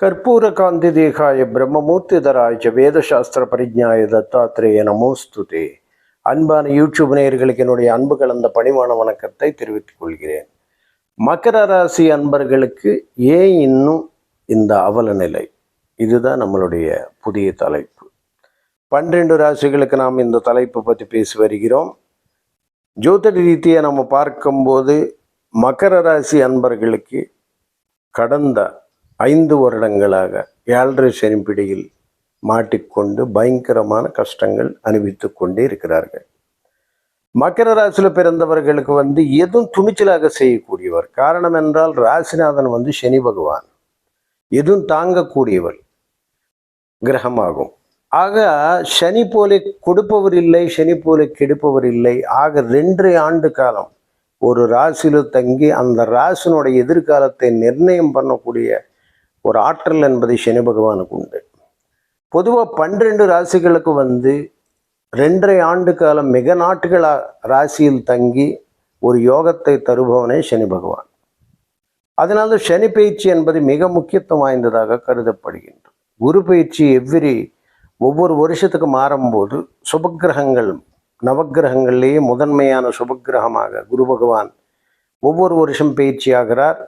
ಕರ್ಪೂರ ಕಾಂತಿದೇಹಾಯ பிரம்மமூர்த்திதராய வேதசாஸ்திர பரிஜாய தத்தாத்திரேய நமோஸ்துதே அன்பான யூடியூப் நேயர்களுக்கு என்னுடைய அன்பு கலந்த பணிவான வணக்கத்தை தெரிவித்துக் கொள்கிறேன் மகர ராசி அன்பர்களுக்கு ஏன் இன்னும் இந்த அவல நிலை இதுதான் நம்மளுடைய புதிய தலைப்பு பன்னிரண்டு ராசிகளுக்கு நாம் இந்த தலைப்பை பற்றி பேசி வருகிறோம் ஜோதிட ரீதியாக நம்ம பார்க்கும்போது மகர ராசி அன்பர்களுக்கு கடந்த ஐந்து வருடங்களாக ஏழரை சனி பிடியில் மாட்டிக்கொண்டு பயங்கரமான கஷ்டங்கள் அனுபவித்து கொண்டே இருக்கிறார்கள். மகர ராசியில் பிறந்தவர்களுக்கு வந்து எதுவும் துணிச்சலாக செய்யக்கூடியவர். காரணம் என்றால் ராசிநாதன் வந்து சனி பகவான். எதுவும் தாங்கக்கூடியவர் கிரகமாகும். ஆக சனி போலே கொடுப்பவர் இல்லை சனி போலே கெடுப்பவர் இல்லை ஆக ரெண்டரை ஆண்டு காலம் ஒரு ராசியில் தங்கி அந்த ராசினுடைய எதிர்காலத்தை நிர்ணயம் பண்ணக்கூடிய ஒரு ஆற்றல் என்பதை சனி பகவானுக்கு உண்டு. பொதுவாக பன்னிரெண்டு ராசிகளுக்கு வந்து ரெண்டரை ஆண்டு காலம் மிக நாட்டுகள் ராசியில் தங்கி ஒரு யோகத்தை தருபவனே சனி பகவான். அதனால சனி பயிற்சி என்பது மிக முக்கியத்துவம் வாய்ந்ததாக கருதப்படுகின்றது. குரு பயிற்சி எவ்ரி ஒவ்வொரு வருஷத்துக்கு மாறும்போது சுபக்கிரகங்கள் நவக்கிரகங்கள்லேயே முதன்மையான சுபக்கிரகமாக குரு பகவான் ஒவ்வொரு வருஷம் பயிற்சியாகிறார்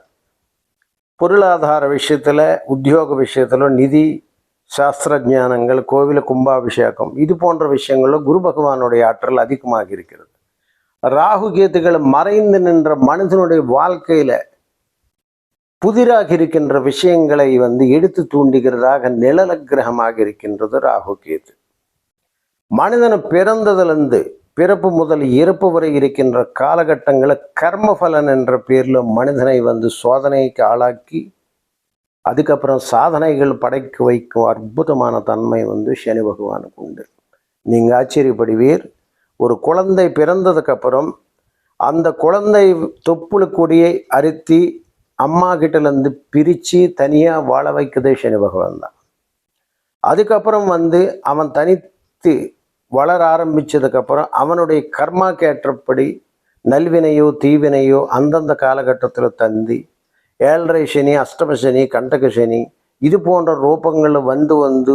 பொருளாதார விஷயத்தில் உத்தியோக விஷயத்தில் நிதி சாஸ்திர ஞானங்கள் கோவில கும்பாபிஷேகம் இது போன்ற விஷயங்களில் குரு பகவானுடைய ஆற்றல் அதிகமாக இருக்கிறது. ராகு கேத்துக்கள் மறைந்து நின்ற மனிதனுடைய வாழ்க்கையில புதிராக இருக்கின்ற விஷயங்களை வந்து எடுத்து தூண்டுகிறதாக நிழல கிரகமாக இருக்கின்றது ராகு கேது. மனிதனை பிறந்ததிலிருந்து பிறப்பு முதல் இறப்பு வரை இருக்கின்ற காலகட்டங்களில் கர்மபலன் என்ற பேரில் மனிதனை வந்து சோதனைக்கு ஆளாக்கி அதுக்கப்புறம் சாதனைகள் படைக்க வைக்கும் அற்புதமான தன்மை வந்து சனி பகவானுக்கு உண்டு. நீங்கள் ஆச்சரியப்படுவீர். ஒரு குழந்தை பிறந்ததுக்கப்புறம் அந்த குழந்தை தொப்புளுக்குடியை அரித்தி அம்மா கிட்டேருந்து பிரித்து தனியாக வாழ வைக்குதே சனி பகவான் தான். அதுக்கப்புறம் வந்து அவன் தனித்து வளர ஆரம்பித்ததுக்கப்புறம் அவனுடைய கர்மாக்கு கேட்டபடி நல்வினையோ தீவினையோ அந்தந்த காலகட்டத்தில் தந்தி ஏழரை சனி அஷ்டம சனி கண்டக சனி இது போன்ற ரூபங்களில் வந்து வந்து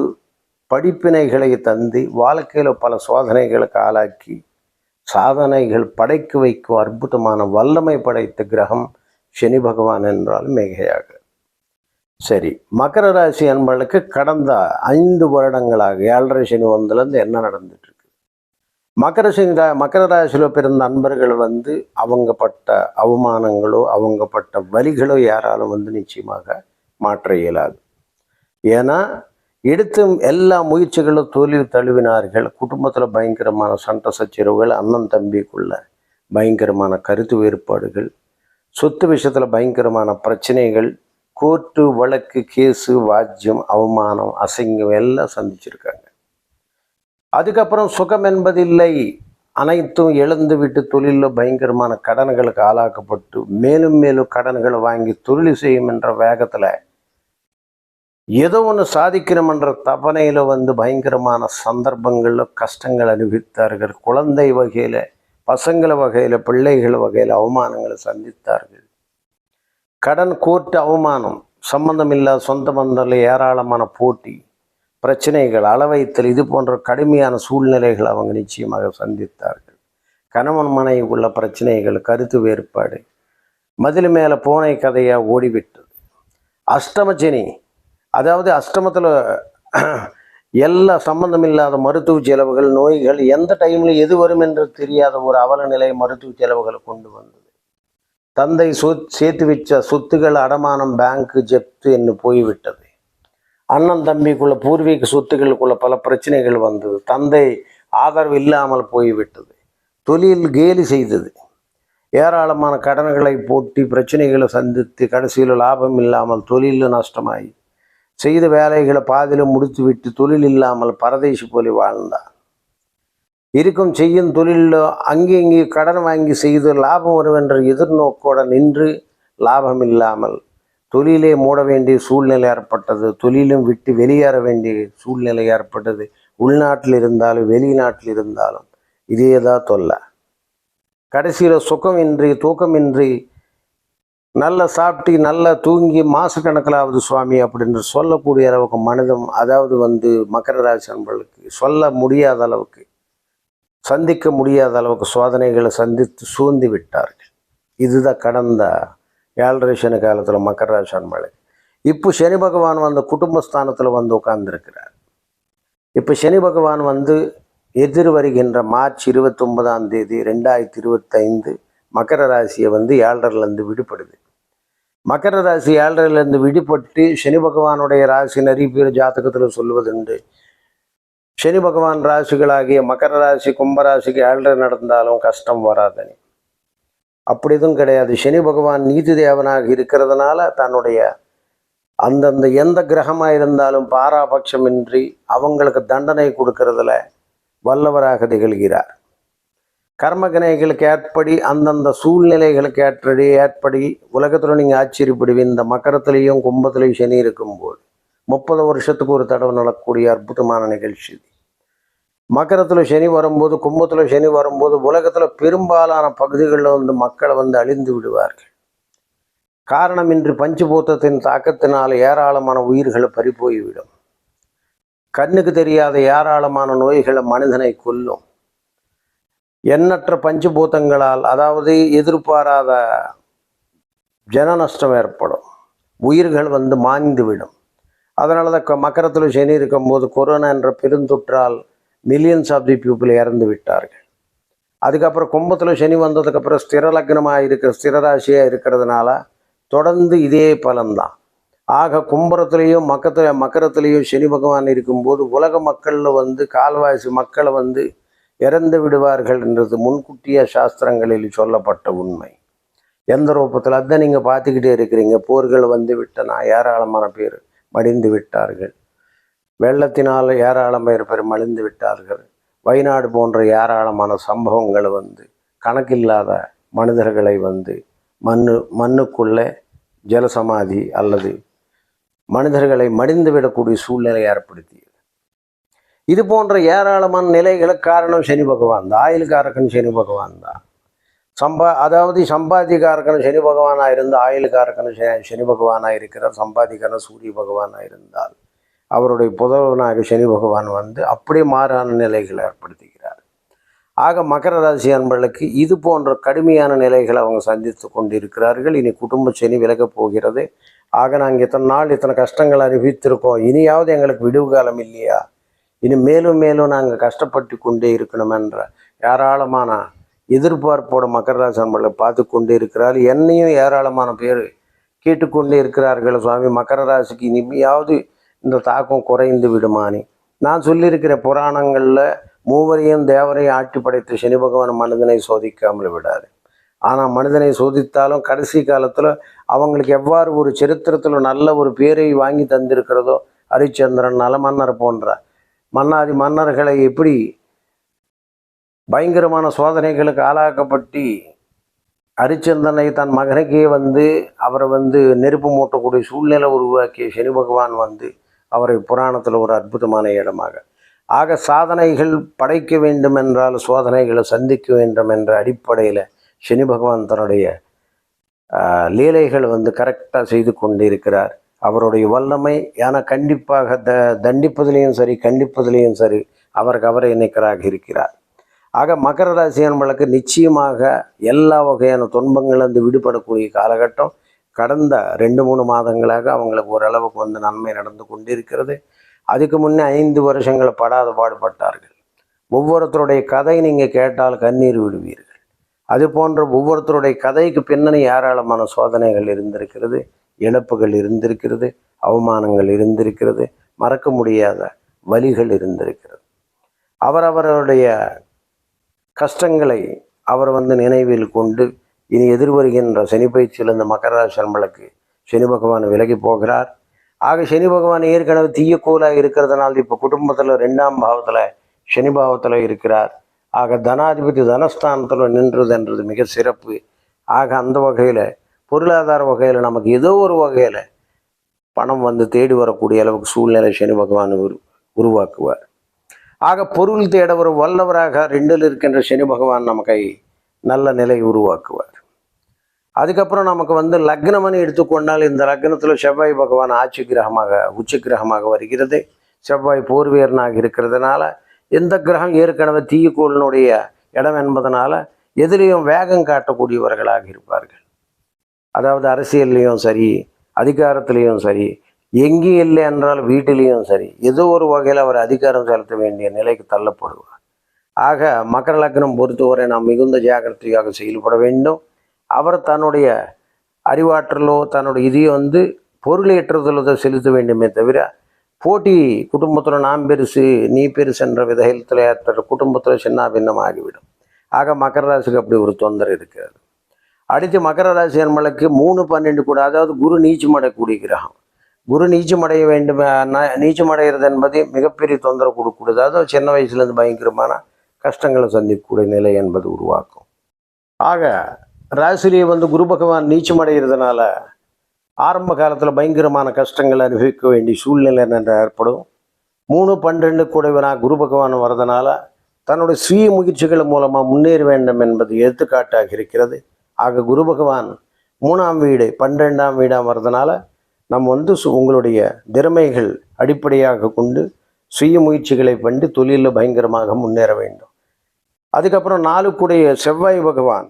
படிப்பினைகளை தந்து வாழ்க்கையில் பல சோதனைகளுக்கு ஆளாக்கி சாதனைகள் படைக்கு வைக்கும் அற்புதமான வல்லமை படைத்த கிரகம் சனி பகவான் என்றால் மிகையாக. சரி மகர ராசி அன்பர்களுக்கு கடந்த ஐந்து வருடங்களாக ஏழரை சனி வந்ததுலேருந்து என்ன நடந்துட்டு இருக்கு மகர சனி மகர ராசியில் பிறந்த அன்பர்கள் வந்து அவங்க பட்ட அவமானங்களோ அவங்க பட்ட வலிகளோ யாராலும் வந்து நிச்சயமாக மாற்ற இயலாது. ஏன்னா எடுத்து எல்லா முயற்சிகளும் தோல்வி தழுவினார்கள். குடும்பத்தில் பயங்கரமான சண்டை சச்சரவுகள் அண்ணன் தம்பிக்குள்ள பயங்கரமான கருத்து வேறுபாடுகள் சொத்து விஷயத்தில் பயங்கரமான பிரச்சனைகள் கோர்ட்டு வழக்கு கேஸு வாஜ்யம் அவமானம் அசிங்கம் எல்லாம் சந்திச்சிருக்காங்க. அதுக்கப்புறம் சுகம் என்பதில்லை. அனைத்தும் இழந்து விட்டு தொழிலில் பயங்கரமான கடன்களுக்கு ஆளாக்கப்பட்டு மேலும் மேலும் கடன்களை வாங்கி தொழில் செய்யும் என்ற வேகத்தில் ஏதோ ஒன்று சாதிக்கணுமென்ற தபனையில் வந்து பயங்கரமான சந்தர்ப்பங்களில் கஷ்டங்கள் அனுபவித்தார்கள். குழந்தை வகையில் பசங்களை வகையில் பிள்ளைகள் வகையில் அவமானங்களை சந்தித்தார்கள். கடன் கோர்ட்டு அவமானம் சம்பந்தம் இல்லாத சொந்த பந்தத்தில் ஏராளமான போட்டி பிரச்சனைகள் அளவைத்தல் இது போன்ற கடுமையான சூழ்நிலைகள் அவங்க நிச்சயமாக சந்தித்தார்கள். கணவன் மனைவி உள்ள பிரச்சனைகள் கருத்து வேறுபாடு மதில் மேலே பூனை கதையாக ஓடிவிட்டது. அஷ்டமச்சனி அதாவது அஷ்டமத்தில் எல்லா சம்பந்தம் இல்லாத மருத்துவ செலவுகள் நோய்கள் எந்த டைமில் எது வரும் என்று தெரியாத ஒரு அவல நிலை மருத்துவ செலவுகளை கொண்டு வந்தது. தந்தை சொத் சேர்த்து வச்ச சொத்துக்கள் அடமானம் பேங்க்கு ஜப்து என்று போய்விட்டது. அண்ணன் தம்பிக்குள்ள பூர்வீக சொத்துக்களுக்குள்ள பல பிரச்சனைகள் வந்தது. தந்தை ஆதரவு இல்லாமல் போய்விட்டது. தொழில் கேலி செய்தது. ஏராளமான கடன்களை போட்டி பிரச்சனைகளை சந்தித்து கடைசியில் லாபம் இல்லாமல் தொழிலும் நஷ்டமாகி செய்த வேலைகளை பாதியில் முடித்துவிட்டு தொழில் இல்லாமல் பரதேசி போலி வாழ்ந்தான் இருக்கும் செய்யும் தொழிலில் அங்கே இங்கே கடன் வாங்கி செய்து லாபம் வரும் என்ற எதிர்நோக்கோடு நின்று லாபம் இல்லாமல் தொழிலே மூட வேண்டிய சூழ்நிலை ஏற்பட்டது. தொழிலும் விட்டு வெளியேற வேண்டிய சூழ்நிலை ஏற்பட்டது. உள்நாட்டில் இருந்தாலும் வெளிநாட்டில் இருந்தாலும் இதே தான் தொல்லை. கடைசியில் சுகமின்றி தூக்கமின்றி நல்ல சாப்பிட்டு நல்லா தூங்கி மாசக்கணக்கில் ஆகுது சுவாமி அப்படின்னு சொல்லக்கூடிய அளவுக்கு மனிதம் அதாவது வந்து மகர ராசி அன்பர்களுக்கு சொல்ல முடியாத அளவுக்கு சந்திக்க முடியாத அளவுக்கு சோதனைகளை சந்தித்து சூழ்ந்து விட்டார்கள். இதுதான் கடந்த ஏழரை சனி காலத்தில் மகர ராசி அன்பர்களுக்கு இப்போ சனி பகவான் வந்து குடும்பஸ்தானத்தில் வந்து உட்கார்ந்துருக்கிறார். இப்போ சனி பகவான் வந்து எதிர் வருகின்ற மார்ச் இருபத்தொன்பதாம் தேதி ரெண்டாயிரத்தி இருபத்தைந்து மகர ராசியை வந்து ஏழரிலேருந்து விடுபடுது. மகர ராசி ஏழரிலேருந்து விடுபட்டு சனி பகவானுடைய ராசி நிறைய பேர் ஜாதகத்தில் சொல்வதுண்டு. சனி பகவான் ராசிகளாகிய மகர ராசி கும்பராசிக்கு ஏழரை நடந்தாலும் கஷ்டம் வராதனி. அப்படி எதுவும் கிடையாது. சனி பகவான் நீதி தேவனாக இருக்கிறதுனால தன்னுடைய அந்தந்த எந்த கிரகமாக இருந்தாலும் பாராபட்சமின்றி அவங்களுக்கு தண்டனை கொடுக்கறதுல வல்லவராக திகழ்கிறார். கர்மகனைகளுக்கு ஏற்படி அந்தந்த சூழ்நிலைகளுக்கு ஏற்றடி ஏற்படி உலகத்தில் நீங்கள் ஆச்சரியப்படுவீங்க. இந்த மக்கரத்துலேயும் கும்பத்துலேயும் சனி இருக்கும்போது முப்பது வருஷத்துக்கு ஒரு தடவை நடக்கக்கூடிய அற்புதமான நிகழ்ச்சி இது. மக்கரத்தில் சனி வரும்போது கும்பத்தில் சனி வரும்போது உலகத்தில் பெரும்பாலான பகுதிகளில் வந்து மக்களை வந்து அழிந்து விடுவார்கள். காரணமின்றி பஞ்சபூத்தத்தின் தாக்கத்தினால் ஏராளமான உயிர்களை பறிபோய்விடும். கண்ணுக்கு தெரியாத ஏராளமான நோய்களை மனிதனை கொல்லும். எண்ணற்ற பஞ்சபூதங்களால் அதாவது எதிர்பாராத ஜன நஷ்டம் ஏற்படும். உயிர்கள் வந்து மாய்ந்துவிடும். அதனால தான் க- மக்கரத்தில் சனி இருக்கும்போது கொரோனா என்ற பெருந்தொற்றால் மில்லியன்ஸ் ஆஃப் தி பீப்புள் இறந்து விட்டார்கள். அதுக்கப்புறம் கும்பத்தில் சனி வந்ததுக்கப்புறம் ஸ்திர லக்னமாக இருக்கிற ஸ்திரராசியாக இருக்கிறதுனால தொடர்ந்து இதே பலன்தான். ஆக கும்பரத்துலேயும் மக்கத்துல மக்கரத்துலேயும் சனி பகவான் இருக்கும்போது உலக மக்களில் வந்து கால்வாசி மக்களை வந்து இறந்து விடுவார்கள் என்றது முன்கூட்டிய சாஸ்திரங்களில் சொல்லப்பட்ட உண்மை. எந்த ரூபத்தில்? அதான் நீங்கள் பார்த்துக்கிட்டே இருக்கிறீங்க. போர்கள் வந்து விட்டனா? ஏராளமான பேர் மடிந்து விட்டார்கள். வெள்ளத்தினால் ஏராளமான பேர் மடிந்து விட்டார்கள். வயநாடு போன்ற ஏராளமான சம்பவங்கள் வந்து கணக்கில்லாத மனிதர்களை வந்து மண்ணு மண்ணுக்குள்ளே ஜலசமாதி அல்லது மனிதர்களை மடிந்து விடக்கூடிய சூழ்நிலை ஏற்படுத்தி. இது போன்ற ஏராளமான நிலைகளுக்கு காரணம் சனி பகவான் தான். ஆயுள்காரகன் சனி பகவான் தான். சம்பா அதாவது சம்பாதிகாரகன் சனி பகவானாக இருந்து ஆயுள்காரகன் சனி பகவானாக இருக்கிறார். சம்பாதிக்கான சூரிய பகவானாக இருந்தால் அவருடைய புதவனாக சனி பகவான் வந்து அப்படியே மாறான நிலைகளை ஏற்படுத்துகிறார். ஆக மகர ராசி அன்பர்களுக்கு இது போன்ற கடுமையான நிலைகளை அவங்க சந்தித்து கொண்டிருக்கிறார்கள். இனி குடும்ப சனி விலகப் போகிறது. ஆக நாங்கள் இத்தனை நாள் இத்தனை கஷ்டங்கள் அனுபவித்திருக்கோம். இனியாவது எங்களுக்கு விடுவு காலம் இல்லையா? இனி மேலும் மேலும் நாங்கள் கஷ்டப்பட்டு கொண்டே இருக்கணுமென்ற ஏராளமான எதிர்பார்ப்போட மகர ராசி பார்த்து கொண்டே இருக்கிறார். என்னையும் ஏராளமான பேர் கேட்டுக்கொண்டே இருக்கிறார்கள். சுவாமி மக்கர ராசிக்கு இனிமையாவது இந்த தாக்கம் குறைந்து விடுமானே. நான் சொல்லியிருக்கிற புராணங்களில் மூவரையும் தேவரையும் ஆட்சி படைத்த சனி பகவான் மனிதனை சோதிக்காமல் விடாது. ஆனால் மனிதனை சோதித்தாலும் கடைசி காலத்தில் அவங்களுக்கு எவ்வாறு ஒரு சரித்திரத்தில் நல்ல ஒரு பேரை வாங்கி தந்திருக்கிறதோ ஹரிச்சந்திரன் நலமன்னர் போன்ற மன்னாதி மன்னர்களை எப்படி பயங்கரமான சோதனைகளுக்கு ஆளாக்கப்பட்டு அரிச்சந்தனை தன் மகனுக்கே வந்து அவரை வந்து நெருப்பு மூட்டக்கூடிய சூழ்நிலை உருவாக்கிய சனி பகவான் வந்து அவரை புராணத்தில் ஒரு அற்புதமான இடமாக. ஆக சாதனைகள் படைக்க வேண்டும் என்றால் சோதனைகளை சந்திக்க வேண்டும் என்ற அடிப்படையில் சனி பகவான் தன்னுடைய லீலைகள் வந்து கரெக்டாக செய்து கொண்டிருக்கிறார். அவருடைய வல்லமை ஏன்னா கண்டிப்பாக த தண்டிப்பதிலையும் சரி கண்டிப்பதிலையும் சரி அவருக்கு அவரை இணைக்கிறாக இருக்கிறார். ஆக மகர ராசி என்பளுக்கு நிச்சயமாக எல்லா வகையான துன்பங்களிலிருந்து விடுபடக்கூடிய காலகட்டம் கடந்த ரெண்டு மூணு மாதங்களாக அவங்களுக்கு ஓரளவுக்கு வந்து நன்மை நடந்து கொண்டிருக்கிறது. அதுக்கு முன்னே ஐந்து வருஷங்கள் படாத பாடுபட்டார்கள். ஒவ்வொருத்தருடைய கதை நீங்கள் கேட்டால் கண்ணீர் விடுவீர்கள். அது போன்ற ஒவ்வொருத்தருடைய கதைக்கு பின்னணி ஏராளமான சோதனைகள் இருந்திருக்கிறது. இழப்புகள் இருந்திருக்கிறது அவமானங்கள் இருந்திருக்கிறது மறக்க முடியாத வழிகள் இருந்திருக்கிறது. அவரவருடைய கஷ்டங்களை அவர் வந்து நினைவில் கொண்டு இனி எதிர்வருகின்ற சனி பயிற்சியிலிருந்து மகர சர்மலுக்கு சனி பகவான் விலகி போகிறார். ஆக சனி பகவான் ஏற்கனவே தீயக்கோலாக இருக்கிறதுனால இப்போ குடும்பத்தில் ரெண்டாம் பாவத்தில் சனி பாவத்தில் இருக்கிறார். ஆக தனாதிபதி தனஸ்தானத்தில் நின்றதுன்றது மிக சிறப்பு. ஆக அந்த வகையில் பொருளாதார வகையில் நமக்கு ஏதோ ஒரு வகையில் பணம் வந்து தேடி வரக்கூடிய அளவுக்கு சூழ்நிலை சனி பகவான் உரு உருவாக்குவார். ஆக பொருள் தேட ஒரு வல்லவராக ரெண்டில் இருக்கின்ற சனி பகவான் நமக்கை நல்ல நிலை உருவாக்குவார். அதுக்கப்புறம் நமக்கு வந்து லக்னம்னு எடுத்துக்கொண்டால் இந்த லக்னத்தில் செவ்வாய் பகவான் ஆட்சி கிரகமாக உச்ச கிரகமாக வருகிறது. செவ்வாய் போர்வீரனாக இருக்கிறதுனால எந்த கிரகம் ஏற்கனவே தீயக்கோளினுடைய இடம் என்பதனால எதிலையும் வேகம் காட்டக்கூடியவர்களாக இருப்பார்கள். அதாவது அரசியல்லையும் சரி அதிகாரத்திலையும் சரி எங்கே இல்லை என்றால் வீட்டிலையும் சரி ஏதோ ஒரு வகையில் அவர் அதிகாரம் செலுத்த வேண்டிய நிலைக்கு தள்ளப்படுவார். ஆக மகர லக்னம் பொறுத்தவரை நாம் மிகுந்த ஜாக்கிரதையாக செயல்பட வேண்டும். அவர் தன்னுடைய அறிவாற்றலோ தன்னுடைய இதையோ வந்து பொருளேற்றுதலோ செலுத்த வேண்டுமே தவிர போட்டி குடும்பத்தில் நாம் பெருசு நீ பெருசு என்ற விதத்தில் ஏற்பட்ட குடும்பத்தில் சின்ன பின்னமாகிவிடும். ஆக மக்கர ராசிக்கு அப்படி ஒரு தொந்தரவு இருக்கிறது. அடுத்து மகர ராசி அன்பளுக்கு மூணு பன்னெண்டு கூட அதாவது குரு நீச்சமடையக்கூடிய கிரகம் குரு நீச்சமடைய வேண்டும் நீச்சமடைகிறது என்பது மிகப்பெரிய தொந்தரவு கொடுக்கக்கூடியது அதாவது சின்ன வயசுலேருந்து பயங்கரமான கஷ்டங்களை சந்திக்கக்கூடிய நிலை என்பது உருவாக்கும். ஆக ராசிலேயே வந்து குரு பகவான் நீச்சமடைகிறதுனால ஆரம்ப காலத்தில் பயங்கரமான கஷ்டங்களை அனுபவிக்க வேண்டிய சூழ்நிலை என்ன ஏற்படும். மூணு பன்னெண்டு கூடவனாக குரு பகவான் வரதுனால தன்னுடைய சுய முயற்சிகள் மூலமாக முன்னேற வேண்டும் என்பது எடுத்துக்காட்டாக இருக்கிறது. ஆக குரு பகவான் மூணாம் வீடு பன்னிரெண்டாம் வீடாக வர்றதுனால நம்ம வந்து சு- உங்களுடைய திறமைகள் அடிப்படையாக கொண்டு சுய முயற்சிகளை பண்ணி தொழிலில் பயங்கரமாக முன்னேற வேண்டும். அதுக்கப்புறம் நாளுக்குடைய செவ்வாய் பகவான்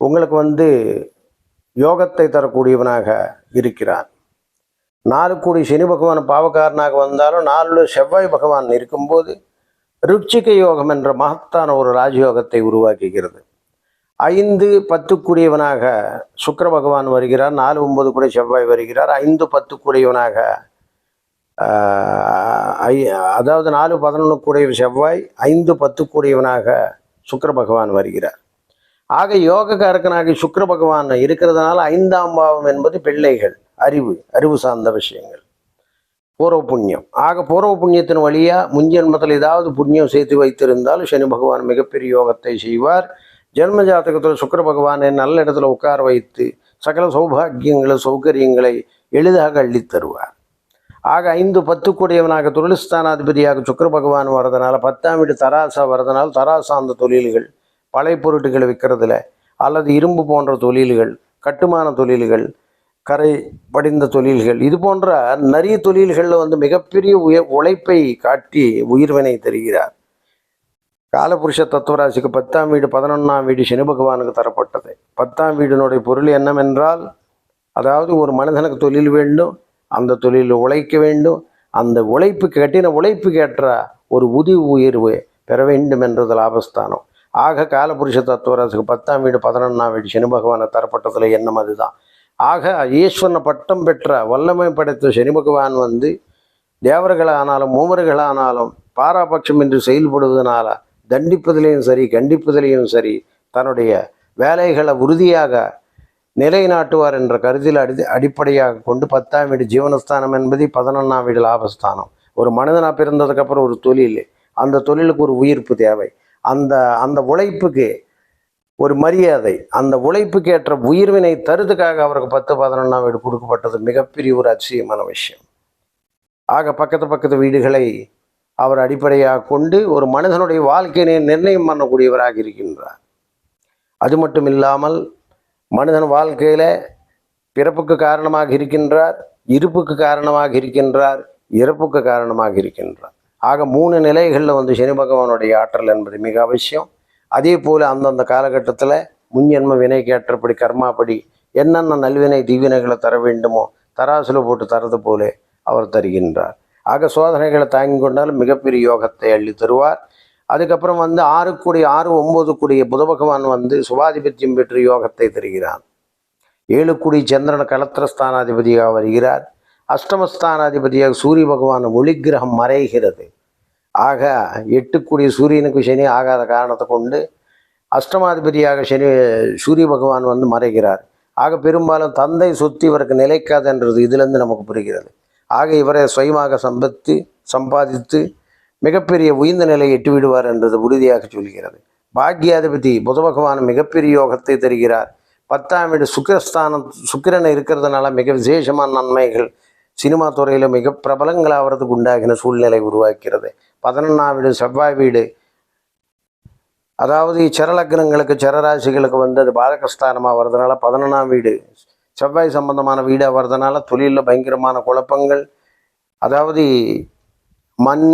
உங்களுக்கு வந்து யோகத்தை தரக்கூடியவனாக இருக்கிறான் நாலுக்குடி சனி பகவான் பாவக்காரனாக வந்தாலும் நாலு செவ்வாய் பகவான் இருக்கும்போது ருச்சிக யோகம் என்ற மகத்தான ஒரு ராஜயோகத்தை உருவாக்குகிறது. ஐந்து பத்துக்குரியவனாக சுக்கர பகவான் வருகிறார் நாலு ஒன்பது கூட செவ்வாய் வருகிறார் ஐந்து பத்துக்குரியவனாக ஐ- அதாவது நாலு பதினொன்று கூடிய செவ்வாய் ஐந்து பத்து கூடியவனாக சுக்கிர பகவான் வருகிறார். ஆக யோகக்காரக்கனாகி சுக்கர பகவான் இருக்கிறதுனால ஐந்தாம் பாவம் என்பது பிள்ளைகள் அறிவு அறிவு சார்ந்த விஷயங்கள். பூர்வ புண்ணியம். ஆக பூர்வ புண்ணியத்தின் வழியாக முன்ஜென்மத்தில் ஏதாவது புண்ணியம் சேர்த்து வைத்திருந்தால் சனி பகவான் மிகப்பெரிய யோகத்தை செய்வார். ஜென்ம ஜாதகத்தில் சுக்கர பகவானை நல்ல இடத்துல உட்கார வைத்து சகல சௌபாகியங்களை சௌகரியங்களை எளிதாக அள்ளி தருவார். ஆக ஐந்து பத்து கூடியவனாக தொழில்ஸ்தானாதிபதியாக சுக்கர பகவான் வர்றதுனால பத்தாம் வீடு தராசா வர்றதுனால தராசா அந்த தொழில்கள் பழைய பொருட்களை விற்கிறதுல அல்லது இரும்பு போன்ற தொழில்கள் கட்டுமான தொழில்கள் கரை படிந்த தொழில்கள் இது போன்ற நிறைய தொழில்களில் வந்து மிகப்பெரிய உய உழைப்பை காட்டி உயிர்வினை தருகிறார். காலபுருஷ தத்துவராசிக்கு பத்தாம் வீடு பதினொன்றாம் வீடு சனி பகவானுக்கு தரப்பட்டது. பத்தாம் வீடினுடைய பொருள் என்னவென்றால் அதாவது ஒரு மனிதனுக்கு தொழில் வேண்டும் அந்த தொழிலில் உழைக்க வேண்டும் அந்த உழைப்புக்கு கட்டின உழைப்புக்கு ஏற்ற ஒரு உதி உயர்வு பெற வேண்டும் என்றது லாபஸ்தானம். ஆக காலபுருஷ தத்துவராசிக்கு பத்தாம் வீடு பதினொன்றாம் வீடு சனி பகவானை தரப்பட்டதில் எண்ணம் அதுதான். ஆக ஈஸ்வரனை பட்டம் பெற்ற வல்லமை படைத்த சனி பகவான் வந்து தேவர்களானாலும் மூவர்களானாலும் பாராபட்சம் என்று செயல்படுவதனால தண்டிப்பதிலையும் சரி கண்டிப்பதிலையும் சரி தன்னுடைய வேலைகளை உறுதியாக நிலைநாட்டுவார் என்ற கருத்தில் அடி அடிப்படையாக கொண்டு பத்தாம் வீடு ஜீவனஸ்தானம் என்பது பதினொன்றாம் வீடு லாபஸ்தானம். ஒரு மனிதனாக பிறந்ததுக்கப்புறம் ஒரு தொழில். அந்த தொழிலுக்கு ஒரு உயிர்ப்பு தேவை. அந்த அந்த உழைப்புக்கு ஒரு மரியாதை. அந்த உழைப்புக்கு ஏற்ற உயிர்வினை தருதுக்காக அவருக்கு பத்து பதினொன்றாம் வீடு கொடுக்கப்பட்டது மிகப்பெரிய ஒரு அதிசயமான விஷயம். ஆக பக்கத்து பக்கத்து வீடுகளை அவர் அடிப்படையாக கொண்டு ஒரு மனிதனுடைய வாழ்க்கையினை நிர்ணயம் பண்ணக்கூடியவராக இருக்கின்றார். அது மட்டும் இல்லாமல் மனிதன் வாழ்க்கையில் பிறப்புக்கு காரணமாக இருக்கின்றார் இருப்புக்கு காரணமாக இருக்கின்றார் இறப்புக்கு காரணமாக இருக்கின்றார். ஆக மூணு நிலைகளில் வந்து சனி பகவானுடைய ஆற்றல் என்பது மிக அவசியம். அதே போல் அந்தந்த காலகட்டத்தில் முன்ஜென்ம வினைக்கு ஏற்றபடி கர்மாப்படி என்னென்ன நல்வினை தீவினைகளை தர வேண்டுமோ தராசுல போட்டு தரது போல அவர் தருகின்றார். ஆக சோதனைகளை தாங்கி கொண்டாலும் மிகப்பெரிய யோகத்தை அள்ளி தருவார். அதுக்கப்புறம் வந்து ஆறு கூடிய ஆறு ஒம்பது கூடிய புத பகவான் வந்து சுபாதிபத்தியம் பெற்று யோகத்தை தருகிறான் ஏழு கூடி சந்திரன் கலத்திரஸ்தானாதிபதியாக வருகிறார். அஷ்டமஸ்தானாதிபதியாக சூரிய பகவான் ஒளிக்கிரகம் மறைகிறது. ஆக எட்டு கூடிய சூரியனுக்கு சனி ஆகாத காரணத்தை கொண்டு அஷ்டமாதிபதியாக சனி சூரிய பகவான் வந்து மறைகிறார். ஆக பெரும்பாலும் தந்தை சொத்து இவருக்கு நிலைக்காதுன்றது இதுலேருந்து நமக்கு புரிகிறது. ஆக இவரை சுயமாக சம்பத்து சம்பாதித்து மிகப்பெரிய உயர்ந்த நிலையை எட்டு விடுவார் என்றது உறுதியாக சொல்கிறது. பாக்யாதிபதி புத பகவான் மிகப்பெரிய யோகத்தை தருகிறார். பத்தாம் வீடு சுக்கிரஸ்தானம் சுக்கிரன் இருக்கிறதுனால மிக விசேஷமான நன்மைகள் சினிமா துறையில் மிக பிரபலங்களாகிறதுக்கு உண்டாகின சூழ்நிலை உருவாக்கிறது. பதினொன்றாம் வீடு செவ்வாய் வீடு. அதாவது சரலக்னங்களுக்கு சரராசிகளுக்கு வந்து அது பாதகஸ்தானமாக வர்றதுனால பதினொன்றாம் வீடு செவ்வாய் சம்பந்தமான வீடாக வர்றதுனால தொழிலில் பயங்கரமான குழப்பங்கள். அதாவது மண்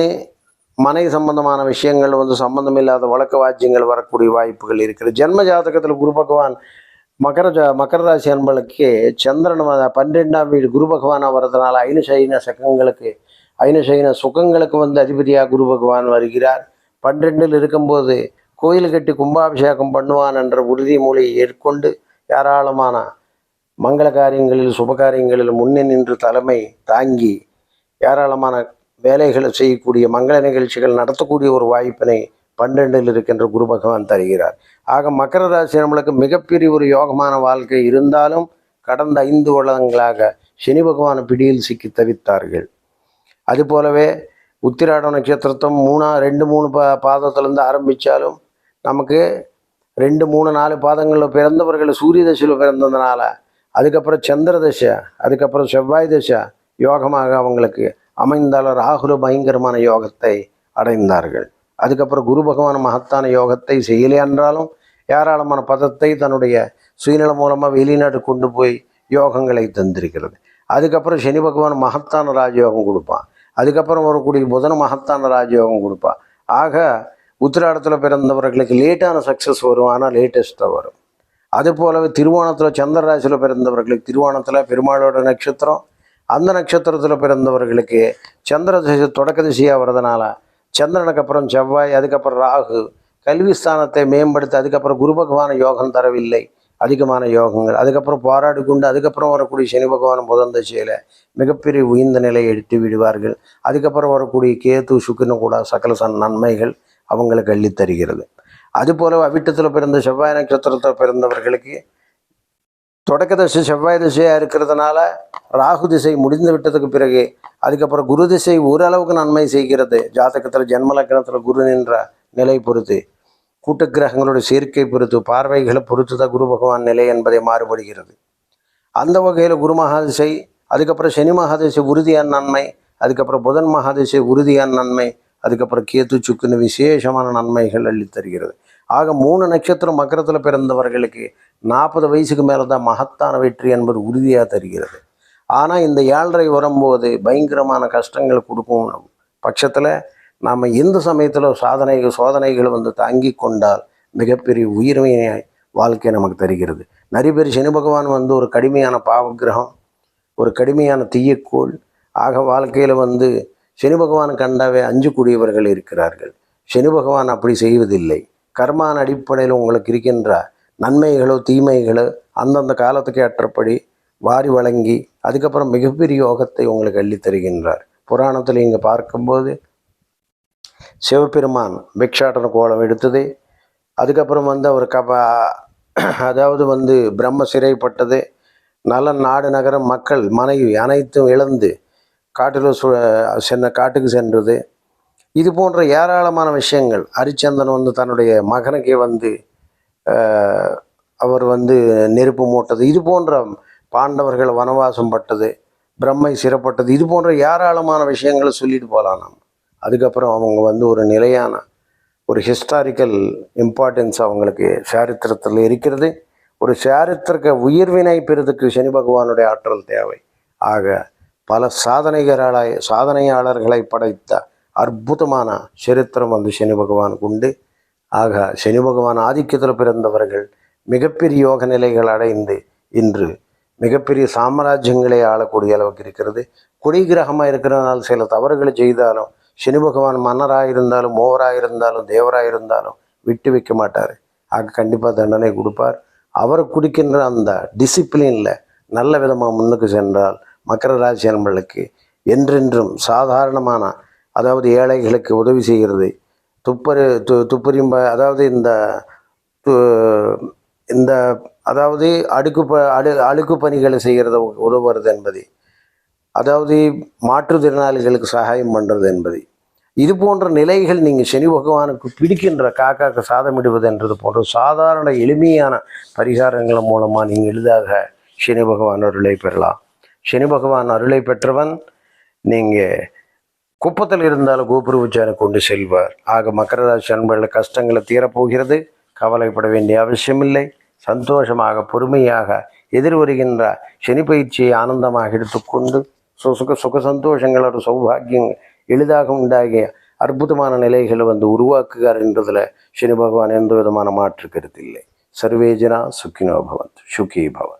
மனை சம்பந்தமான விஷயங்கள் வந்து சம்பந்தம் இல்லாத வழக்க வாஜ்யங்கள் வரக்கூடிய வாய்ப்புகள் இருக்குது. ஜென்ம ஜாதகத்தில் குரு பகவான் மகர ஜா மகர ராசி அன்பளுக்கு சந்திரன் பன்னிரெண்டாம் வீடு குரு பகவானாக வர்றதுனால ஐநசைன சகங்களுக்கு ஐநசைன சுகங்களுக்கு வந்து அதிபதியாக குரு பகவான் வருகிறார். பன்னிரெண்டில் இருக்கும்போது கோயில் கட்டி கும்பாபிஷேகம் பண்ணுவான் என்ற உறுதிமொழியை ஏற்கொண்டு ஏராளமான மங்கள காரியங்களில் சுப காரியங்களில் முன்னே நின்று தலைமை தாங்கி ஏராளமான வேலைகளை செய்யக்கூடிய மங்கள நிகழ்ச்சிகள் நடத்தக்கூடிய ஒரு வாய்ப்பினை பன்னெண்டில் இருக்கின்ற குரு பகவான் தருகிறார். ஆக மகர ராசி நம்மளுக்கு மிகப்பெரிய ஒரு யோகமான வாழ்க்கை இருந்தாலும் கடந்த ஐந்து வருடங்களாக சனி பகவான் பிடியில் சிக்கி தவித்தார்கள். அதுபோலவே உத்திராட நட்சத்திரத்தும் மூணா ரெண்டு மூணு பா பாதத்திலேருந்து ஆரம்பித்தாலும் நமக்கு ரெண்டு மூணு நாலு பாதங்களில் பிறந்தவர்கள் சூரிய தசையில் பிறந்ததுனால அதுக்கப்புறம் சந்திர தசை அதுக்கப்புறம் செவ்வாய் தசை யோகமாக அவங்களுக்கு அமைந்தாலும் ராகுல பயங்கரமான யோகத்தை அடைந்தார்கள். அதுக்கப்புறம் குரு பகவான் மகத்தான யோகத்தை செய்யலை என்றாலும் ஏராளமான பதத்தை தன்னுடைய சுயநலம் மூலமாக வெளிநாடு கொண்டு போய் யோகங்களை தந்திருக்கிறது. அதுக்கப்புறம் சனி பகவான் மகத்தான ராஜயோகம் கொடுப்பான். அதுக்கப்புறம் வரக்கூடிய புதன் மகத்தான ராஜயோகம் கொடுப்பான். ஆக உத்திராடத்தில் பிறந்தவர்களுக்கு லேட்டான சக்ஸஸ் வரும். ஆனால் லேட்டஸ்ட்டாக வரும். அது போலவே திருவோணத்தில் சந்திர ராசியில் பிறந்தவர்களுக்கு திருவோணத்தில் பெருமாளோட நட்சத்திரம் அந்த நட்சத்திரத்தில் பிறந்தவர்களுக்கு சந்திர திசை தொடக்க திசையாக வர்றதுனால சந்திரனுக்கு அப்புறம் செவ்வாய் அதுக்கப்புறம் ராகு கல்வி ஸ்தானத்தை மேம்படுத்தி அதுக்கப்புறம் குரு பகவான யோகம் தரவில்லை. அதிகமான யோகங்கள். அதுக்கப்புறம் போராடி கொண்டு அதுக்கப்புறம் வரக்கூடிய சனி பகவான் புதந்த திசையில் மிகப்பெரிய உயர்ந்த நிலையை எடுத்து விடுவார்கள். அதுக்கப்புறம் வரக்கூடிய கேத்து சுக்குன்னு கூட சகல சன் நன்மைகள் அவங்களுக்கு அள்ளித் தருகிறது அதுபோல அவிட்டத்தில் பிறந்த செவ்வாய் நட்சத்திரத்தில் பிறந்தவர்களுக்கு தொடக்க தசை செவ்வாய் திசையாக இருக்கிறதுனால ராகு திசை முடிந்து விட்டதுக்கு பிறகு அதுக்கப்புறம் குரு திசை ஓரளவுக்கு நன்மை செய்கிறது. ஜாதகத்தில் ஜென்ம லக்னத்தில் குரு நின்ற நிலை பொறுத்து கூட்டு கிரகங்களுடைய சேர்க்கை பொறுத்து பார்வைகளை பொறுத்து தான் குரு பகவான் நிலை என்பதை மாறுபடுகிறது. அந்த வகையில் குரு மகாதிசை அதுக்கப்புறம் சனி மகாதிசை உறுதியான நன்மை அதுக்கப்புறம் புதன் மகாதிசை உறுதியான நன்மை அதுக்கப்புறம் கேத்து சுக்குன்னு விசேஷமான நன்மைகள் அள்ளி தருகிறது. ஆக மூணு நட்சத்திரம் மக்கரத்தில் பிறந்தவர்களுக்கு நாற்பது வயசுக்கு மேலே தான் மகத்தான வெற்றி என்பது உறுதியாக தருகிறது. ஆனால் இந்த ஏழரை வரும்போது பயங்கரமான கஷ்டங்கள் கொடுக்கும் பட்சத்தில் நாம் எந்த சமயத்தில் சாதனைகள் சோதனைகள் வந்து தாங்கி கொண்டால் மிகப்பெரிய உயிர்மையை வாழ்க்கை நமக்கு தருகிறது. நிறைய பேர் சனி பகவான் வந்து ஒரு கடுமையான பாவகிரகம் ஒரு கடுமையான தீயக்கோள் ஆக வாழ்க்கையில் வந்து சனி பகவான் கண்டாவே அஞ்சு கூடியவர்கள் இருக்கிறார்கள். சனி பகவான் அப்படி செய்வதில்லை. கர்மான அடிப்படையில் உங்களுக்கு இருக்கின்ற நன்மைகளோ தீமைகளோ அந்தந்த காலத்துக்கு ஏற்றபடி வாரி வழங்கி அதுக்கப்புறம் மிகப்பெரிய யோகத்தை உங்களுக்கு அள்ளி தருகின்றார். புராணத்தில் இங்கே பார்க்கும்போது சிவபெருமான் பிக்ஷாட்டன கோலம் எடுத்தது. அதுக்கப்புறம் வந்து அவர் கப அதாவது வந்து பிரம்ம சிறைப்பட்டது. நல்ல நாடு நகரம் மக்கள் மனைவி அனைத்தும் இழந்து காட்டில் சு சென்ன காட்டுக்கு சென்றது. இது போன்ற ஏராளமான விஷயங்கள். ஹரிச்சந்திரன் வந்து தன்னுடைய மகனுக்கே வந்து அவர் வந்து நெருப்பு மூட்டது. இது போன்ற பாண்டவர்கள் வனவாசம் பட்டது பிரம்மை சிறப்பட்டது. இது போன்ற ஏராளமான விஷயங்களை சொல்லிட்டு போகலாம் நம்ம அதுக்கப்புறம் அவங்க வந்து ஒரு நிலையான ஒரு ஹிஸ்டாரிக்கல் இம்பார்ட்டன்ஸ் அவங்களுக்கு சாரித்திரத்தில் இருக்கிறது. ஒரு சாரித்திரக்க உயிர்வினை பெறுதுக்கு சனி பகவானுடைய ஆற்றல் தேவை. ஆக பல சாதனைகளாய் சாதனையாளர்களை படைத்த அற்புதமான சரித்திரம் வந்து சனி பகவானுக்கு உண்டு. ஆக சனி பகவான் ஆதிக்கத்தில் பிறந்தவர்கள் மிகப்பெரிய யோக நிலைகள் அடைந்து இன்று மிகப்பெரிய சாம்ராஜ்யங்களை ஆளக்கூடிய அளவுக்கு இருக்கிறது. கொடி கிரகமாக இருக்கிறதுனால சில தவறுகளை செய்தாலும் சனி பகவான் மன்னராக இருந்தாலும் மோவராக இருந்தாலும் தேவராக இருந்தாலும் விட்டு வைக்க மாட்டார். ஆக கண்டிப்பாக தண்டனை கொடுப்பார். அவர் குடிக்கின்ற அந்த டிசிப்ளினில் நல்ல விதமாக முன்னுக்கு சென்றால் மக்கர ராசி நண்பர்களுக்கு என்றென்றும் சாதாரணமான அதாவது ஏழைகளுக்கு உதவி செய்கிறது. துப்பரு து துப்பறியும் அதாவது இந்த இந்த அதாவது அடுக்கு ப அடு அழுக்கு பணிகளை செய்கிறத உதவுறது என்பது. அதாவது மாற்றுத்திறனாளிகளுக்கு சகாயம் பண்ணுறது என்பது. இது போன்ற நிலைகள் நீங்கள் சனி பகவானுக்கு பிடிக்கின்ற காக்காக்கு சாதமிடுவது என்றது போன்ற சாதாரண எளிமையான பரிகாரங்கள் மூலமாக நீங்கள் எளிதாக சனி பகவான் அருளை பெறலாம். சனி பகவான் அருளை பெற்றவன். நீங்கள் குப்பத்தில் இருந்தாலும் கோபுர உச்சானை கொண்டு செல்வார். ஆக மகர ராசி அன்பர்கள் கஷ்டங்களை தீரப்போகிறது. கவலைப்பட வேண்டிய அவசியமில்லை. சந்தோஷமாக பொறுமையாக எதிர்வருகின்ற சனி பயிற்சியை ஆனந்தமாக எடுத்துக்கொண்டு சு- சுக சுக சந்தோஷங்களோட சௌபாகியம் எளிதாக உண்டாகிய அற்புதமான நிலைகளை வந்து உருவாக்குகிறார் என்றதில் சனி பகவான் எந்த விதமான மாற்று கருத்து இல்லை. சர்வேஜனா சுக்கினோ பவந்த் சுகி பவன்